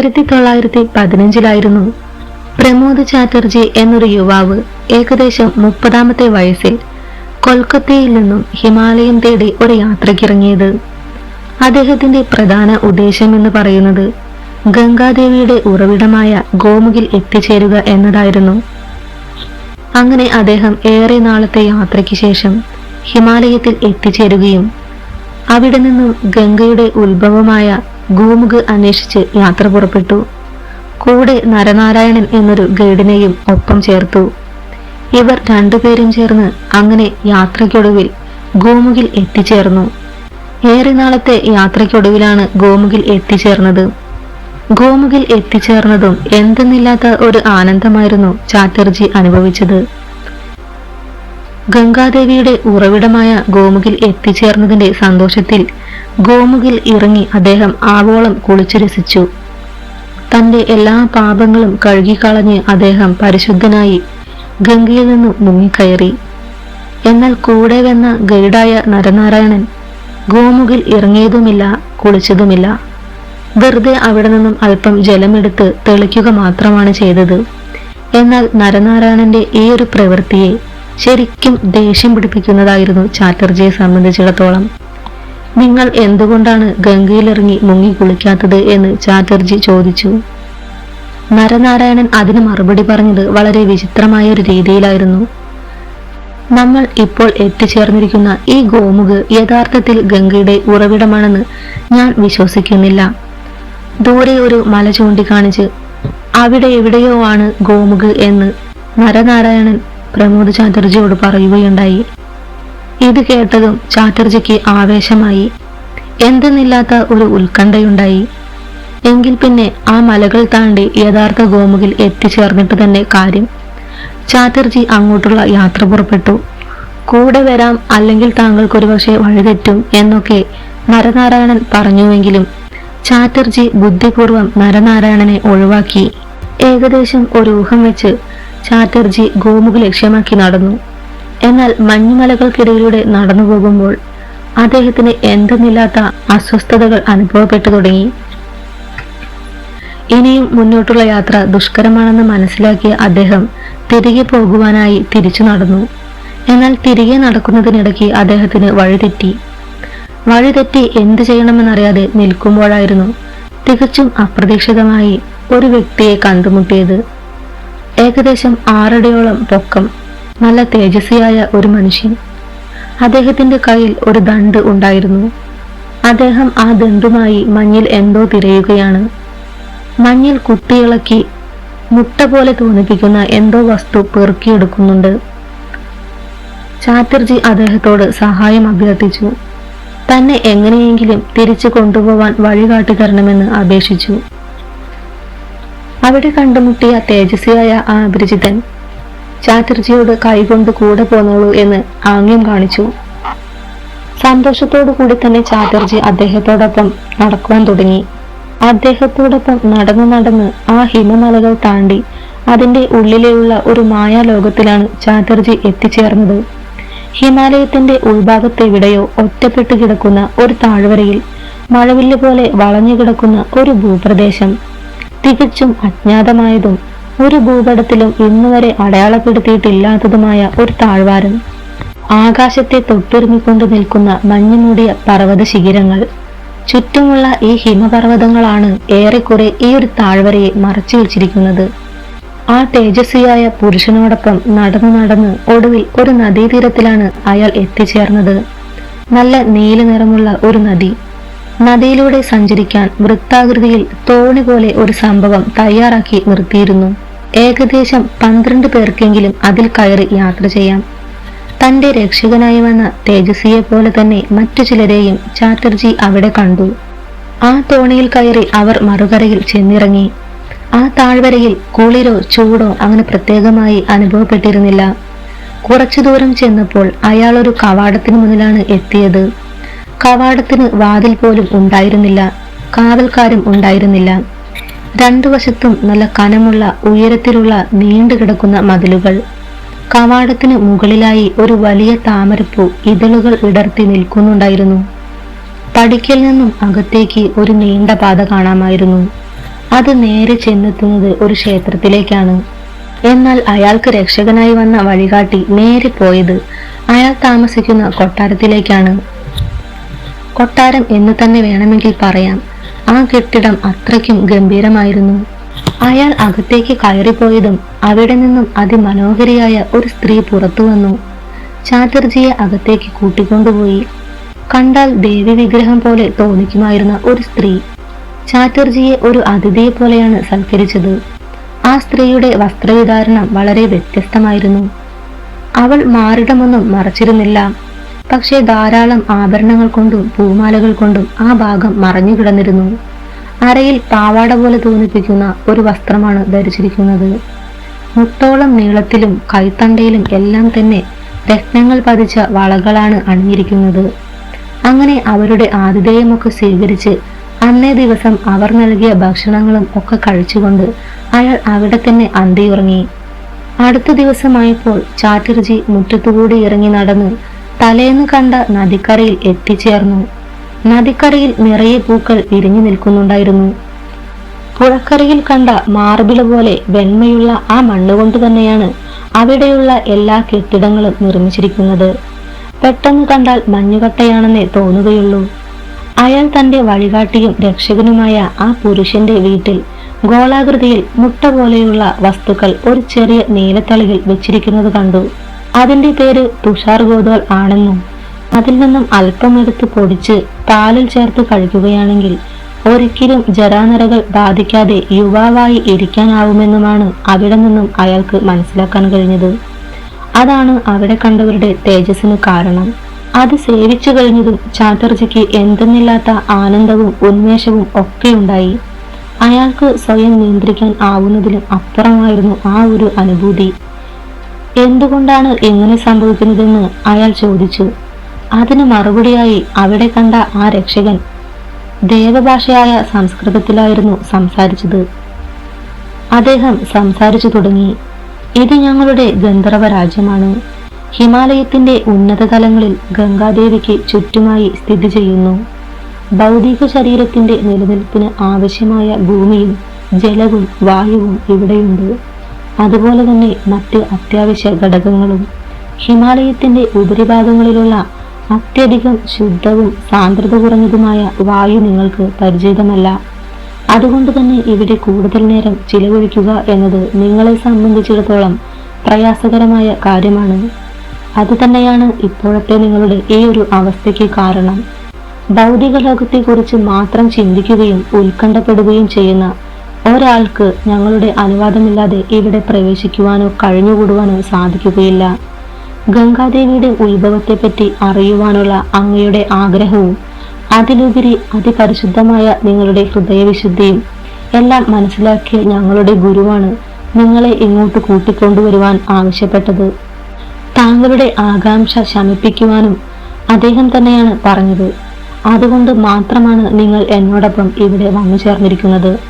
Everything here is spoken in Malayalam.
ആയിരത്തി തൊള്ളായിരത്തി പതിനഞ്ചിലായിരുന്നു പ്രമോദ് ചാറ്റർജി എന്നൊരു യുവാവ് ഏകദേശം മുപ്പതാമത്തെ വയസ്സിൽ കൊൽക്കത്തയിൽ നിന്നും ഹിമാലയം തേടി ഒരു യാത്രക്കിറങ്ങിയത് അദ്ദേഹത്തിന്റെ പ്രധാന ഉദ്ദേശം എന്ന് പറയുന്നത് ഗംഗാദേവിയുടെ ഉറവിടമായ ഗോമുഖിൽ എത്തിച്ചേരുക എന്നതായിരുന്നു. അങ്ങനെ അദ്ദേഹം ഏറെ നാളത്തെ യാത്രയ്ക്ക് ശേഷം ഹിമാലയത്തിൽ എത്തിച്ചേരുകയും അവിടെ നിന്നും ഗംഗയുടെ ഉത്ഭവമായ ഗോമുഖ് അന്വേഷിച്ച് യാത്ര പുറപ്പെട്ടു. കൂടെ നരനാരായണൻ എന്നൊരു ഗൈഡിനെയും ഒപ്പം ചേർത്തു. ഇവർ രണ്ടുപേരും ചേർന്ന് അങ്ങനെ യാത്രയ്ക്കൊടുവിൽ ഗോമുകിൽ എത്തിച്ചേർന്നു. ഏറെ നാളത്തെ യാത്രയ്ക്കൊടുവിലാണ് ഗോമുകിൽ എത്തിച്ചേർന്നത്. ഗോമുകിൽ എത്തിച്ചേർന്നതും എന്തെന്നില്ലാത്ത ഒരു ആനന്ദമായിരുന്നു ചാറ്റർജി അനുഭവിച്ചത്. ഗംഗാദേവിയുടെ ഉറവിടമായ ഗോമുകിൽ എത്തിച്ചേർന്നതിന്റെ സന്തോഷത്തിൽ ഗോമുകിൽ ഇറങ്ങി അദ്ദേഹം ആവോളം കുളിച്ചു രസിച്ചു. തന്റെ എല്ലാ പാപങ്ങളും കഴുകിക്കളഞ്ഞ് അദ്ദേഹം പരിശുദ്ധനായി ഗംഗയിൽ നിന്നും മുങ്ങിക്കയറി. എന്നാൽ കൂടെ വന്ന ഗൈഡായ നരനാരായണൻ ഗോമുകിൽ ഇറങ്ങിയതുമില്ല കുളിച്ചതുമില്ല. വെറുതെ അവിടെ നിന്നും അല്പം ജലമെടുത്ത് തെളിക്കുക മാത്രമാണ് ചെയ്തത്. എന്നാൽ നരനാരായണന്റെ ഈ ഒരു പ്രവൃത്തിയെ ശരിക്കും ദേഷ്യം പിടിപ്പിക്കുന്നതായിരുന്നു ചാറ്റർജിയെ സംബന്ധിച്ചിടത്തോളം. നിങ്ങൾ എന്തുകൊണ്ടാണ് ഗംഗയിലിറങ്ങി മുങ്ങി കുളിക്കാത്തത്? എന്ന് ചാറ്റർജി ചോദിച്ചു. നരനാരായണൻ അതിന് മറുപടി പറഞ്ഞത് വളരെ വിചിത്രമായ ഒരു രീതിയിലായിരുന്നു. നമ്മൾ ഇപ്പോൾ എത്തിച്ചേർന്നിരിക്കുന്ന ഈ ഗോമുഖ് യഥാർത്ഥത്തിൽ ഗംഗയുടെ ഉറവിടമാണെന്ന് ഞാൻ വിശ്വസിക്കുന്നില്ല. ദൂരെ ഒരു മല ചൂണ്ടിക്കാണിച്ച് അവിടെ എവിടെയോ ആണ് ഗോമുഖ് എന്ന് നരനാരായണൻ പ്രമോദ് ചാറ്റർജിയോട് പറയുകയുണ്ടായി. ഇത് കേട്ടതും ചാറ്റർജിക്ക് ആവേശമായി. എന്തെന്നില്ലാത്ത ഒരു ഉത്കണ്ഠയുണ്ടായി. എങ്കിൽ പിന്നെ ആ മലകൾ താണ്ടി യഥാർത്ഥ ഗോമുകിൽ എത്തിച്ചേർന്നിട്ട് തന്നെ കാര്യം. ചാറ്റർജി അങ്ങോട്ടുള്ള യാത്ര പുറപ്പെട്ടു. കൂടെ വരാം അല്ലെങ്കിൽ താങ്കൾക്കൊരു പക്ഷേ വഴിതെറ്റും എന്നൊക്കെ നരനാരായണൻ പറഞ്ഞുവെങ്കിലും ചാറ്റർജി ബുദ്ധിപൂർവം നരനാരായണനെ ഒഴിവാക്കി. ഏകദേശം ഒരു ഊഹം വെച്ച് ചാറ്റർജി ഗോമുഖ് ലക്ഷ്യമാക്കി നടന്നു. എന്നാൽ മഞ്ഞുമലകൾക്കിടയിലൂടെ നടന്നു പോകുമ്പോൾ അദ്ദേഹത്തിന് എന്തെന്നില്ലാത്ത അസ്വസ്ഥതകൾ അനുഭവപ്പെട്ടു തുടങ്ങി. ഇനിയും മുന്നോട്ടുള്ള യാത്ര ദുഷ്കരമാണെന്ന് മനസ്സിലാക്കിയ അദ്ദേഹം തിരികെ പോകുവാനായി തിരിച്ചു നടന്നു. എന്നാൽ തിരികെ നടക്കുന്നതിനിടയ്ക്ക് അദ്ദേഹത്തിന് വഴിതെറ്റി. വഴിതെറ്റി എന്ത് ചെയ്യണമെന്നറിയാതെ നിൽക്കുമ്പോഴായിരുന്നു തികച്ചും അപ്രതീക്ഷിതമായി ഒരു വ്യക്തിയെ കണ്ടുമുട്ടിയത്. ഏകദേശം ആറടിയോളം പൊക്കം നല്ല തേജസ്വിയായ ഒരു മനുഷ്യൻ. അദ്ദേഹത്തിന്റെ കയ്യിൽ ഒരു ദണ്ട് ഉണ്ടായിരുന്നു. അദ്ദേഹം ആ ദണ്ടുമായി മഞ്ഞിൽ എന്തോ തിരയുകയാണ്. മഞ്ഞിൽ കുത്തിയിളക്കി മുട്ട പോലെ തോന്നിപ്പിക്കുന്ന എന്തോ വസ്തു പെറുക്കിയെടുക്കുന്നുണ്ട്. ചാറ്റർജി അദ്ദേഹത്തോട് സഹായം അഭ്യർത്ഥിച്ചു. തന്നെ എങ്ങനെയെങ്കിലും തിരിച്ചു കൊണ്ടുപോവാൻ വഴികാട്ടി തരണമെന്ന് അപേക്ഷിച്ചു. അവിടെ കണ്ടുമുട്ടിയ തേജസ്വിയായ ആ അപരിചിതൻ ചാറ്റർജിയോട് കൈകൊണ്ട് കൂടെ പോന്നോളൂ എന്ന് ആംഗ്യം കാണിച്ചു. സന്തോഷത്തോടു കൂടി തന്നെ ചാറ്റർജി അദ്ദേഹത്തോടൊപ്പം നടക്കുവാൻ തുടങ്ങി. അദ്ദേഹത്തോടൊപ്പം നടന്നു നടന്ന് ആ ഹിമമലകൾ താണ്ടി അതിന്റെ ഉള്ളിലുള്ള ഒരു മായാലോകത്തിലാണ് ചാറ്റർജി എത്തിച്ചേർന്നത്. ഹിമാലയത്തിന്റെ ഉൾഭാഗത്തെവിടെയോ ഒറ്റപ്പെട്ടു കിടക്കുന്ന ഒരു താഴ്വരയിൽ മഴവില്ല് പോലെ വളഞ്ഞു കിടക്കുന്ന ഒരു ഭൂപ്രദേശം. തികച്ചും അജ്ഞാതമായതും ഒരു ഭൂപടത്തിലും ഇന്നുവരെ അടയാളപ്പെടുത്തിയിട്ടില്ലാത്തതുമായ ഒരു താഴ്വാരം. ആകാശത്തെ തൊട്ടുരുമിക്കൊണ്ട് നിൽക്കുന്ന മഞ്ഞുമൂടിയ പർവത ശിഖിരങ്ങൾ. ചുറ്റുമുള്ള ഈ ഹിമപർവതങ്ങളാണ് ഏറെക്കുറെ ഈ ഒരു താഴ്വരയെ മറച്ചു വെച്ചിരിക്കുന്നത്. ആ തേജസ്വിയായ പുരുഷനോടൊപ്പം നടന്നു നടന്ന് ഒടുവിൽ ഒരു നദീതീരത്തിലാണ് അയാൾ എത്തിച്ചേർന്നത്. നല്ല നീല നിറമുള്ള ഒരു നദി. നദിയിലൂടെ സഞ്ചരിക്കാൻ വൃത്താകൃതിയിൽ തോണി പോലെ ഒരു സംഭവം തയ്യാറാക്കി നിർത്തിയിരുന്നു. ഏകദേശം പന്ത്രണ്ട് പേർക്കെങ്കിലും അതിൽ കയറി യാത്ര ചെയ്യാം. തന്റെ രക്ഷകനായി വന്ന തേജസ്വിയെ പോലെ തന്നെ മറ്റു ചിലരെയും ചാറ്റർജി അവിടെ കണ്ടു. ആ തോണിയിൽ കയറി അവർ മറുകരയിൽ ചെന്നിറങ്ങി. ആ താഴ്വരയിൽ കുളിരോ ചൂടോ അങ്ങനെ പ്രത്യേകമായി അനുഭവപ്പെട്ടിരുന്നില്ല. കുറച്ചു ദൂരം ചെന്നപ്പോൾ അയാൾ ഒരു കവാടത്തിന് മുന്നിലാണ് എത്തിയത്. കവാടത്തിന് വാതിൽ പോലും ഉണ്ടായിരുന്നില്ല കാവൽക്കാരും ഉണ്ടായിരുന്നില്ല. രണ്ടു വശത്തും നല്ല കനമുള്ള ഉയരത്തിലുള്ള നീണ്ടു കിടക്കുന്ന മതിലുകൾ. കവാടത്തിന് മുകളിലായി ഒരു വലിയ താമരപ്പൂ ഇതളുകൾ ഇടർത്തി നിൽക്കുന്നുണ്ടായിരുന്നു. പടിക്കൽ നിന്നും അകത്തേക്ക് ഒരു നീണ്ട പാത കാണാമായിരുന്നു. അത് നേരെ ചെന്നെത്തുന്നത് ഒരു ക്ഷേത്രത്തിലേക്കാണ്. എന്നാൽ അയാൾക്ക് രക്ഷകനായി വന്ന വഴികാട്ടി നേരെ പോയത് അയാൾ താമസിക്കുന്ന കൊട്ടാരത്തിലേക്കാണ്. കൊട്ടാരം എന്ന് തന്നെ വേണമെങ്കിൽ പറയാം. ആ കെട്ടിടം അത്രയ്ക്കും ഗംഭീരമായിരുന്നു. അയാൾ അകത്തേക്ക് കയറിപ്പോയതും അവിടെ നിന്നും അതിമനോഹരിയായ ഒരു സ്ത്രീ പുറത്തു വന്നു. ചാറ്റർജിയെ അകത്തേക്ക് കൂട്ടിക്കൊണ്ടുപോയി. കണ്ടാൽ ദേവി വിഗ്രഹം പോലെ തോന്നിക്കുമായിരുന്ന ഒരു സ്ത്രീ. ചാറ്റർജിയെ ഒരു അതിഥിയെ പോലെയാണ് സൽക്കരിച്ചത്. ആ സ്ത്രീയുടെ വസ്ത്രവിധാരണം വളരെ വ്യത്യസ്തമായിരുന്നു. അവൾ മാറിടമൊന്നും മറച്ചിരുന്നില്ല. പക്ഷേ ധാരാളം ആഭരണങ്ങൾ കൊണ്ടും പൂമാലകൾ കൊണ്ടും ആ ഭാഗം മറഞ്ഞു കിടന്നിരുന്നു അരയിൽ പാവാട പോലെ തോന്നിപ്പിക്കുന്ന ഒരു വസ്ത്രമാണ് ധരിച്ചിരിക്കുന്നത്. മുട്ടോളം നീളത്തിലും കൈത്തണ്ടയിലും എല്ലാം തന്നെ രത്നങ്ങൾ പതിച്ച വളകളാണ് അണിഞ്ഞിരിക്കുന്നത്. അങ്ങനെ അവരുടെ ആതിഥേയമൊക്കെ സ്വീകരിച്ച് അന്നേ ദിവസം അവർ നൽകിയ ഭക്ഷണങ്ങളും ഒക്കെ കഴിച്ചുകൊണ്ട് അയാൾ അവിടെ തന്നെ അന്തിയുറങ്ങി. അടുത്ത ദിവസമായപ്പോൾ ചാറ്റർജി മുറ്റത്തുകൂടി ഇറങ്ങി നടന്ന് തലേന്ന് കണ്ട നദിക്കരയിൽ എത്തിച്ചേർന്നു. നദിക്കരയിൽ നിറയെ പൂക്കൾ വിരിഞ്ഞു നിൽക്കുന്നുണ്ടായിരുന്നു. പുഴക്കരയിൽ കണ്ട മാർബിൾ പോലെ വെണ്മയുള്ള ആ മണ്ണുകൊണ്ട് തന്നെയാണ് അവിടെയുള്ള എല്ലാ കെട്ടിടങ്ങളും നിർമ്മിച്ചിരിക്കുന്നത്. പെട്ടെന്ന് കണ്ടാൽ മഞ്ഞുകട്ടയാണെന്നേ തോന്നുകയുള്ളൂ. അയാൾ തന്റെ വഴികാട്ടിയും രക്ഷകനുമായ ആ പുരുഷന്റെ വീട്ടിൽ ഗോളാകൃതിയിൽ മുട്ട പോലെയുള്ള വസ്തുക്കൾ ഒരു ചെറിയ നീലത്തളിയിൽ വെച്ചിരിക്കുന്നത് കണ്ടു. അതിന്റെ പേര് തുഷാർ ഗോദോൾ ആണെന്നും അതിൽ നിന്നും അല്പം എടുത്ത് പൊടിച്ച് പാലിൽ ചേർത്ത് കഴിക്കുകയാണെങ്കിൽ ഒരിക്കലും ജരാനരകൾ ബാധിക്കാതെ യുവാവായി ഇരിക്കാനാവുമെന്നുമാണ് അവിടെ നിന്നും അയാൾക്ക് മനസ്സിലാക്കാൻ കഴിഞ്ഞത്. അതാണ് അവിടെ കണ്ടവരുടെ തേജസ്സിന് കാരണം. അത് സേവിച്ചു കഴിഞ്ഞതും ചാറ്റർജിക്ക് എന്തെന്നില്ലാത്ത ആനന്ദവും ഉന്മേഷവും ഒക്കെ ഉണ്ടായി അയാൾക്ക് സ്വയം നിയന്ത്രിക്കാൻ ആവുന്നതിലും അപ്പുറമായിരുന്നു ആ ഒരു അനുഭൂതി. എന്തുകൊണ്ടാണ് ഇങ്ങനെ സംഭവിക്കുന്നതെന്ന് അയാൾ ചോദിച്ചു. അതിന് മറുപടിയായി അവിടെ കണ്ട ആ രക്ഷകൻ ദേവഭാഷയായ സംസ്കൃതത്തിലായിരുന്നു സംസാരിച്ചത്. അദ്ദേഹം സംസാരിച്ചു തുടങ്ങി. ഇത് ഞങ്ങളുടെ ഗന്ധർവ രാജ്യമാണ്. ഹിമാലയത്തിന്റെ ഉന്നത തലങ്ങളിൽ ഗംഗാദേവിക്ക് ചുറ്റുമായി സ്ഥിതി ചെയ്യുന്നു. ഭൗതിക ശരീരത്തിന്റെ നിലനിൽപ്പിന് ആവശ്യമായ ഭൂമിയും ജലവും വായുവും ഇവിടെയുണ്ട്. അതുപോലെ തന്നെ മറ്റ് അത്യാവശ്യ ഘടകങ്ങളും ഹിമാലയത്തിന്റെ ഉപരിഭാഗങ്ങളിലുള്ള അത്യധികം ശുദ്ധവും സാന്ദ്രത കുറഞ്ഞതുമായ വായു നിങ്ങൾക്ക് പരിചിതമല്ല. അതുകൊണ്ട് തന്നെ ഇവിടെ കൂടുതൽ നേരം ചിലവഴിക്കുക എന്നത് നിങ്ങളെ സംബന്ധിച്ചിടത്തോളം പ്രയാസകരമായ കാര്യമാണ്. അതുതന്നെയാണ് ഇപ്പോഴത്തെ നിങ്ങളുടെ ഈ ഒരു അവസ്ഥയ്ക്ക് കാരണം. ഭൗതിക ലോകത്തെക്കുറിച്ച് മാത്രം ചിന്തിക്കുകയും ഉത്കണ്ഠപ്പെടുകയും ചെയ്യുന്ന ഒരാൾക്ക് ഞങ്ങളുടെ അനുവാദമില്ലാതെ ഇവിടെ പ്രവേശിക്കുവാനോ കഴിഞ്ഞുകൂടുവാനോ സാധിക്കുകയില്ല. ഗംഗാദേവിയുടെ ഉത്ഭവത്തെപ്പറ്റി അറിയുവാനുള്ള അങ്ങയുടെ ആഗ്രഹവും അതിലുപരി അതിപരിശുദ്ധമായ നിങ്ങളുടെ ഹൃദയവിശുദ്ധിയും എല്ലാം മനസ്സിലാക്കിയ ഞങ്ങളുടെ ഗുരുവാണ് നിങ്ങളെ ഇങ്ങോട്ട് കൂട്ടിക്കൊണ്ടുവരുവാൻ ആവശ്യപ്പെട്ടത്. താങ്കളുടെ ആകാംക്ഷ ശമിപ്പിക്കുവാനും അദ്ദേഹം തന്നെയാണ് പറഞ്ഞത്. അതുകൊണ്ട് മാത്രമാണ് നിങ്ങൾ എന്നോടൊപ്പം ഇവിടെ വന്നു ചേർന്നിരിക്കുന്നത്